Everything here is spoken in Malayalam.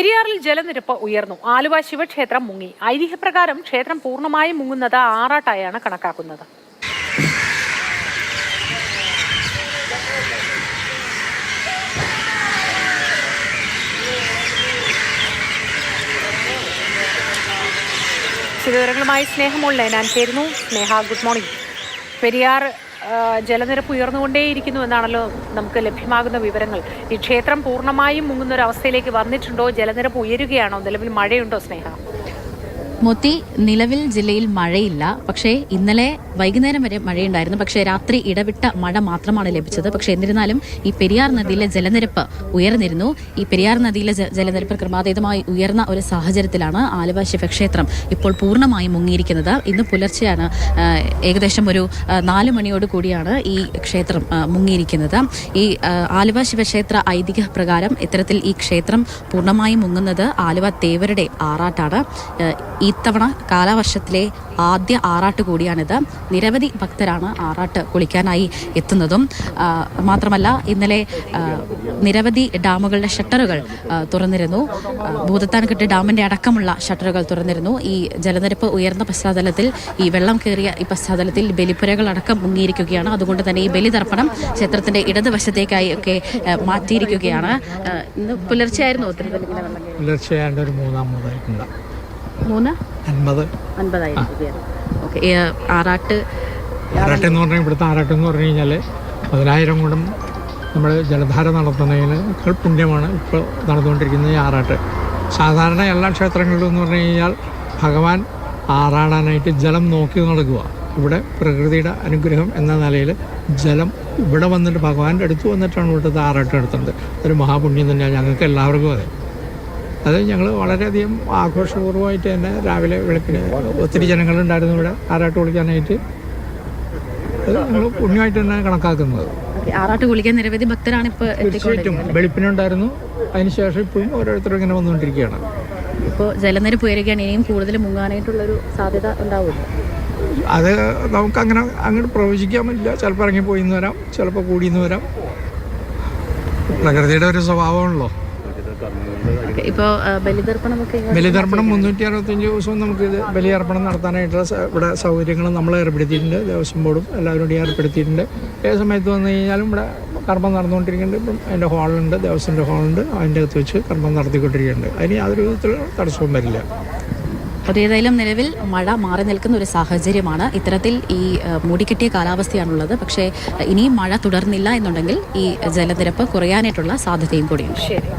പെരിയാറിൽ ജലനിരപ്പ് ഉയർന്നു. ആലുവ ശിവക്ഷേത്രം മുങ്ങി. ഐതിഹ്യപ്രകാരം ക്ഷേത്രം പൂർണമായും മുങ്ങുന്നത് ആറാട്ടായാണ് കണക്കാക്കുന്നത്. വിവരങ്ങളുമായി സ്നേഹമുള്ള ഞാൻ ചേരുന്നു. സ്നേഹ ഗുഡ് മോർണിംഗ്. പെരിയാർ ജലനിരപ്പ് ഉയർന്നുകൊണ്ടേയിരിക്കുന്നു എന്നാണല്ലോ നമുക്ക് ലഭ്യമാകുന്ന വിവരങ്ങൾ. ഈ ക്ഷേത്രം പൂർണമായും മുങ്ങുന്ന ഒരു അവസ്ഥയിലേക്ക് വന്നിട്ടുണ്ടോ? ജലനിരപ്പ് ഉയരുകയാണോ? നിലവിൽ മഴയുണ്ടോ സ്നേഹ? മൊത്തി നിലവിൽ ജില്ലയിൽ മഴയില്ല. പക്ഷേ ഇന്നലെ വൈകുന്നേരം വരെ മഴയുണ്ടായിരുന്നു. പക്ഷേ രാത്രി ഇടവിട്ട മഴ മാത്രമാണ് ലഭിച്ചത്. പക്ഷേ എന്നിരുന്നാലും ഈ പെരിയാർ നദിയിലെ ജലനിരപ്പ് ഉയർന്നിരുന്നു. ഈ പെരിയാർ നദിയിലെ ജലനിരപ്പ് ക്രമാതീതമായി ഉയർന്ന ഒരു സാഹചര്യത്തിലാണ് ആലുവ ശിവക്ഷേത്രം ഇപ്പോൾ പൂർണമായും മുങ്ങിയിരിക്കുന്നത്. ഇന്ന് പുലർച്ചെയാണ് ഏകദേശം ഒരു നാല് മണിയോട് കൂടിയാണ് ഈ ക്ഷേത്രം മുങ്ങിയിരിക്കുന്നത്. ഈ ആലുവ ശിവക്ഷേത്ര ഐതിഹ്യ പ്രകാരം ഇത്തരത്തിൽ ഈ ക്ഷേത്രം പൂർണമായും മുങ്ങുന്നത് ആലുവ തേവരുടെ ആറാട്ടാണ്. ആ, ഇത്തവണ കാലവർഷത്തിലെ ആദ്യ ആറാട്ട് കൂടിയാണിത്. നിരവധി ഭക്തരാണ് ആറാട്ട് കുളിക്കാനായി എത്തുന്നതും മാത്രമല്ല ഇന്നലെ നിരവധി ഡാമുകളുടെ ഷട്ടറുകൾ തുറന്നിരുന്നു. ഭൂതത്താൻകെട്ട് ഡാമിന്റെ അടക്കമുള്ള ഷട്ടറുകൾ തുറന്നിരുന്നു. ഈ ജലനിരപ്പ് ഉയർന്ന പശ്ചാത്തലത്തിൽ ഈ വെള്ളം കയറിയ ഈ പശ്ചാത്തലത്തിൽ ബലിപ്പുരകൾ അടക്കം മുങ്ങിയിരിക്കുകയാണ്. അതുകൊണ്ട് തന്നെ ഈ ബലിതർപ്പണം ക്ഷേത്രത്തിന്റെ ഇടതുവശത്തേക്കായി ഒക്കെ മാറ്റിയിരിക്കുകയാണ്. ഇന്ന് പുലർച്ചെയായിരുന്നു കയറിയത്. തീർച്ചയായിട്ടും ഒരു മൂന്നാം മുതലായിട്ടുണ്ട് മൂന്ന്? അൻപത്. അൻപതായിരിക്കും ഓക്കെ. ആറാട്ട്? ആറാട്ട് എന്ന് പറഞ്ഞാൽ ഇവിടുത്തെ ആറാട്ട് എന്ന് പറഞ്ഞു കഴിഞ്ഞാൽ പതിനായിരം കൊണ്ടും നമ്മൾ ജലധാര നടത്തുന്നതിനേക്കാൾ പുണ്യമാണ് ഇപ്പോൾ നടന്നുകൊണ്ടിരിക്കുന്ന ഈ ആറാട്ട്. സാധാരണ എല്ലാ ക്ഷേത്രങ്ങളിലും എന്ന് പറഞ്ഞു കഴിഞ്ഞാൽ ഭഗവാൻ ആറാടാനായിട്ട് ജലം നോക്കി നടക്കുക. ഇവിടെ പ്രകൃതിയുടെ അനുഗ്രഹം എന്ന നിലയിൽ ജലം ഇവിടെ വന്നിട്ട് ഭഗവാന്റെ അടുത്ത് വന്നിട്ടാണ് ഇവിടുത്തെ ആറാട്ട് നടത്തുന്നത്. അതൊരു മഹാപുണ്യം തന്നെയാണ്. ഞങ്ങൾക്ക് എല്ലാവർക്കും അതെ. അത് ഞങ്ങൾ വളരെയധികം ആഘോഷപൂർവമായിട്ട് തന്നെ രാവിലെ വെളുപ്പിന് ഒത്തിരി ജനങ്ങളുണ്ടായിരുന്നു ഇവിടെ ആറാട്ട് കുളിക്കാനായിട്ട്. അത് ഞങ്ങൾ പുണ്യമായിട്ട് തന്നെ കണക്കാക്കുന്നത്. ആറാട്ട് കുളിക്കാൻ നിരവധി ഭക്തരാണ് ഇപ്പോൾ തീർച്ചയായിട്ടും വെളുപ്പിനുണ്ടായിരുന്നു. അതിനുശേഷം ഇപ്പോഴും ഓരോരുത്തരും ഇങ്ങനെ വന്നുകൊണ്ടിരിക്കുകയാണ്. ഇപ്പോൾ ജലനിരപ്പ് ഉയരുകയാണ് ഇനിയും കൂടുതൽ മുങ്ങാനായിട്ടുള്ളൊരു സാധ്യത ഉണ്ടാവുമല്ലോ അത് നമുക്ക് അങ്ങനെ അങ്ങോട്ട് പ്രവചിക്കാൻ പറ്റില്ല ചിലപ്പോൾ ഇറങ്ങിപ്പോയിന്ന് വരാം ചിലപ്പോൾ കൂടിയെന്ന് വരാം. പ്രകൃതിയുടെ ഒരു സ്വഭാവമാണല്ലോ. ഇപ്പോൾ ബലിതർപ്പണമൊക്കെ ബലിതർപ്പണം മുന്നൂറ്റി അറുപത്തഞ്ച് ദിവസവും നമുക്ക് ഇത് ബലിയർപ്പണം നടത്താനായിട്ടുള്ള ഇവിടെ സൗകര്യങ്ങൾ നമ്മൾ ഏർപ്പെടുത്തിയിട്ടുണ്ട്. ദേവസ്വം ബോർഡും എല്ലാവരും കൂടി ഏർപ്പെടുത്തിയിട്ടുണ്ട്. ഏത് സമയത്ത് വന്നു കഴിഞ്ഞാലും ഇവിടെ കർമ്മം നടന്നുകൊണ്ടിരിക്കുന്നുണ്ട്. ഇപ്പം അതിന്റെ ഹാളുണ്ട് ദേവസ്വന്റെ ഹാളുണ്ട്. അതിന്റെ അകത്ത് വെച്ച് കർമ്മം നടത്തിക്കൊണ്ടിരിക്കുന്നുണ്ട്. അതിന് യാതൊരു വിധത്തിലുള്ള തടസ്സവും വരില്ല. അപ്പോൾ ഏതായാലും നിലവിൽ മഴ മാറി നിൽക്കുന്ന ഒരു സാഹചര്യമാണ്. ഇത്തരത്തിൽ ഈ മൂടിക്കെട്ടിയ കാലാവസ്ഥയാണുള്ളത്. പക്ഷേ ഇനിയും മഴ തുടർന്നില്ല എന്നുണ്ടെങ്കിൽ ഈ ജലനിരപ്പ് കുറയാനായിട്ടുള്ള സാധ്യതയും കൂടിയുണ്ട്. ശരി.